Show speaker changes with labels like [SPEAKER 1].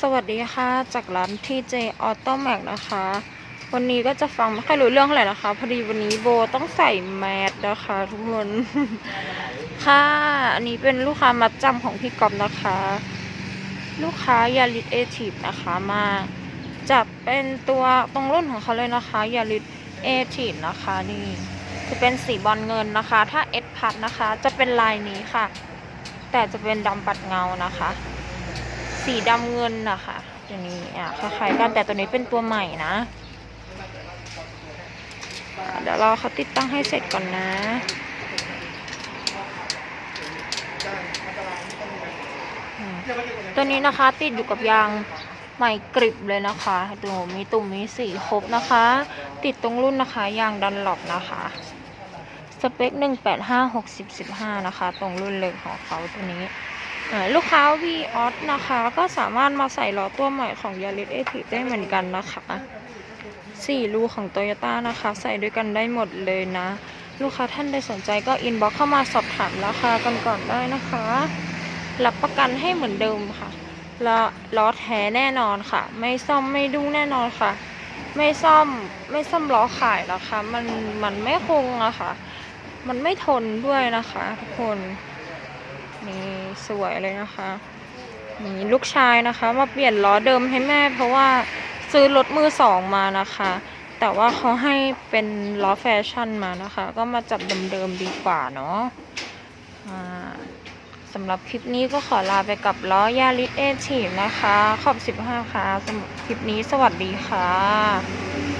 [SPEAKER 1] สวัสดีค่ะ จากร้านทีเจออโต้แม็กนะคะ วันนี้ก็จะฟังไม่ค่อยรู้เรื่องเท่าไหร่นะคะ พอดีวันนี้โบต้องใส่แมสนะคะทุกคน ค่ะ อันนี้เป็นลูกค้ามัดจำของพี่ก๊อฟนะคะ ลูกค้ายาลิเอทีฟนะคะมาจับเป็นตัวตรงรุ่นของเขาเลยนะคะยาลิเอทีฟนะคะนี่จะเป็นสีบอลเงินนะคะ ถ้าเอสพัดนะคะ จะเป็นลายนี้ค่ะ แต่จะเป็นดำปัดเงานะคะ สีดำเงินนะคะตัวนี้อะคล้ายๆกันแต่ตัวนี้เป็นตัวใหม่นะเดี๋ยวราเขาติดตั้งให้เสร็จก่อนนะ ตัวนี้นะคะติดอยู่กับยางใหม่กริบเลยนะคะดูมีตุ่มมีสีครบนะคะ ติดตรงรุ่นนะคะยางดันหลบนะคะสเปค 185 60 15 นะคะ ตรงรุ่นเลยของเขาตัวนี้ ลูกค้า v ออสนะคะ ก็สามารถมาใส่ล้อตัวใหม่ของ Yaris a t i v ได้เหมือนกันนะคะสี่รูของ Toyota นะคะ ใส่ด้วยกันได้หมดเลยนะ ลูกค้าท่านใดสนใจก็อินบ็อกเข้ามาสอบถามราคากันก่อนได้นะคะ รับประกันให้เหมือนเดิมค่ะล้อล้อแท้แน่นอนค่ะ ไม่ซ่อมไม่ดุ้งแน่นอนค่ะ ไม่ซ่อมไม่ซ่อมล้อขายแล้วค่ะมันมันไม่คงอะค่ะ มันไม่ทนด้วยนะคะ ทุกคน นี่สวยเลยนะคะนี่ลูกชายนะคะ มาเปลี่ยนล้อเดิมให้แม่ เพราะว่าซื้อรถมือสองมานะคะ แต่ว่าเขาให้เป็นล้อแฟชั่นมานะคะ ก็มาจับเดิมๆดีกว่าเนาะสำหรับคลิปนี้ก็ขอลาไปกับล้อยาริสเอทีนะคะ ขอบ 15 ค่ะสำหรับคลิปนี้สวัสดีค่ะ